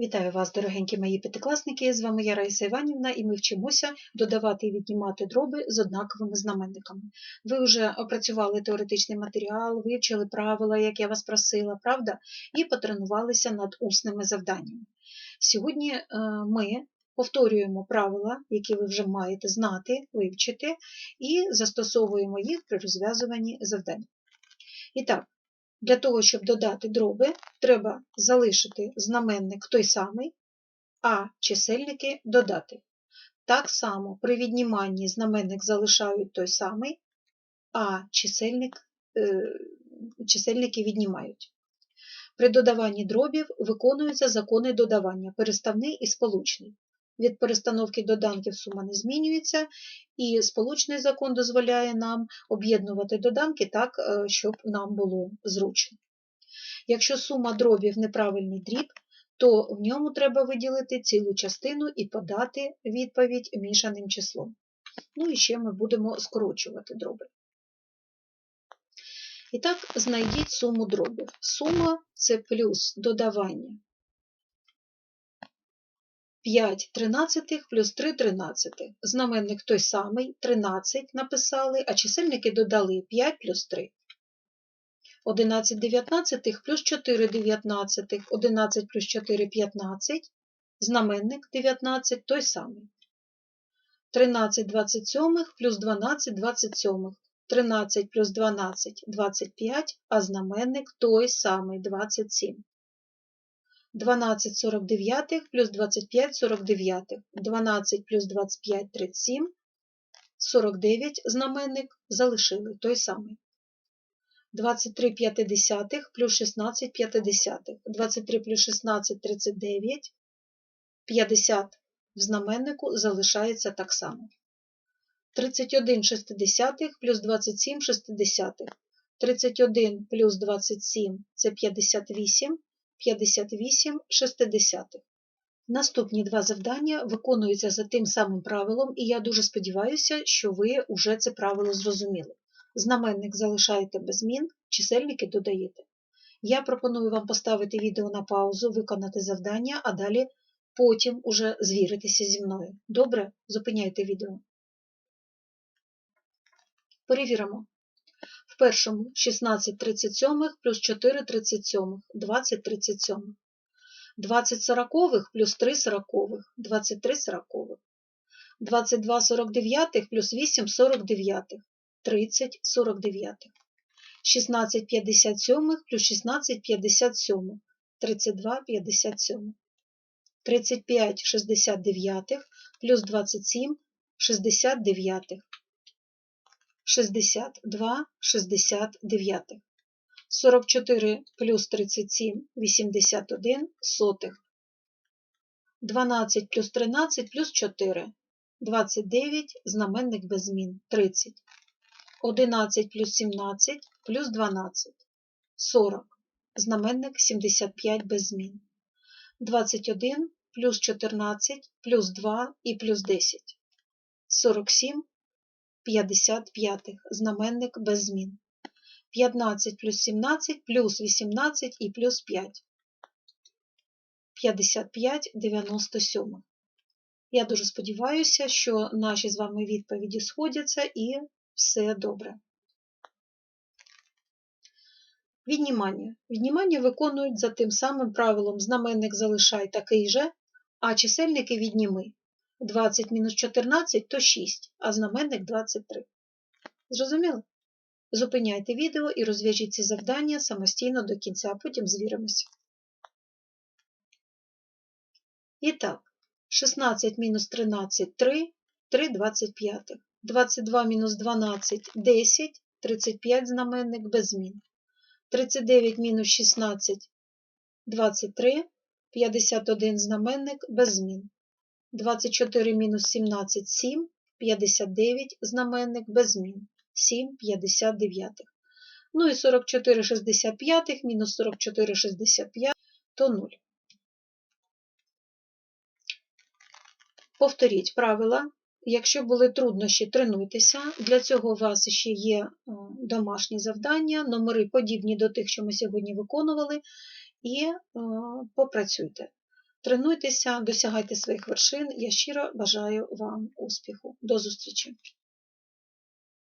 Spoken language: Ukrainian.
Вітаю вас, дорогенькі мої п'ятикласники! З вами я Раїса Іванівна, і ми вчимося додавати і віднімати дроби з однаковими знаменниками. Ви вже опрацювали теоретичний матеріал, вивчили правила, як я вас просила, правда? І потренувалися над усними завданнями. Сьогодні е, ми повторюємо правила, які ви вже маєте знати, вивчити, і застосовуємо їх при розв'язуванні завдань. І так, для того, щоб додати дроби, треба залишити знаменник той самий, а чисельники додати. Так само при відніманні знаменник залишають той самий, а чисельник, е, чисельники віднімають. При додаванні дробів виконуються закони додавання переставний і сполучний. Від перестановки доданків сума не змінюється, і сполучний закон дозволяє нам об'єднувати доданки так, е, щоб нам було зручно. Якщо сума дробів неправильний дріб, то в ньому треба виділити цілу частину і подати відповідь мішаним числом. Ну і ще ми будемо скорочувати дроби. І так, знайдіть суму дробів. Сума це плюс додавання 5 тринадцятих плюс 3 тринадцятих. Знаменник той самий, 13 написали, а чисельники додали 5 плюс 3. 11 дев'ятнадцятих плюс 4 дев'ятнадцятих, 11 плюс 4 15, знаменник 19 той самий. 13 27 плюс 12 27, 13 плюс 12 25, а знаменник той самий 27. 12 49 плюс 25 49, 12 плюс 25 37, 49 знаменник залишили той самий. 23 п'ятидесятих плюс 16 п'ятидесятих, 23 плюс 16 39, 50 в знаменнику залишається так само. 31 шестидесятих плюс 27 шестидесятих, 31 плюс 27 це 58, 58 шестидесятих. Наступні два завдання виконуються за тим самим правилом, і я дуже сподіваюся, що ви вже це правило зрозуміли. Знаменник залишаєте без змін, чисельники додаєте. Я пропоную вам поставити відео на паузу, виконати завдання, а далі потім уже звіритися зі мною. Добре? Зупиняйте відео. Перевіримо. Першому 16 37 плюс 4 37, 20 37. 20 сорокових плюс 3 сорокових, 23 сорокових. 22 49 плюс 8 49, 30 49. 16 57 плюс 16 57, 32 57. 35 69 плюс 27 69. 62 69. 44 плюс 37 81 сотих. 12 плюс 13 плюс 4 29 знаменник без змін 30. 11 плюс 17 плюс 12 40. Знаменник 75 без змін. 21 плюс 14 плюс 2 і плюс 10. 47 55. Знаменник без змін. 15 плюс 17 плюс 18 і плюс 5. 55 97. Я дуже сподіваюся, що наші з вами відповіді сходяться і все добре. Віднімання. Віднімання виконують за тим самим правилом знаменник залишай такий же, а чисельники відніми. 20 мінус 14 то 6, а знаменник 23. Зрозуміло? Зупиняйте відео і розв'яжіть ці завдання самостійно до кінця, потім звіримося. І так, 16 мінус 13 3, 3 25. 22 мінус 12 10, 35 знаменник без змін. 39 мінус 16 23, 51 знаменник без змін. 24 мінус 17 7, 59 знаменник без змін. 7 59. Ну і 44 65 мінус 44 65 то 0. Повторіть правила. Якщо були труднощі, тренуйтеся. Для цього у вас ще є домашні завдання, номери подібні до тих, що ми сьогодні виконували, і попрацюйте. Тренуйтеся, досягайте своїх вершин. Я щиро бажаю вам успіху. До зустрічі!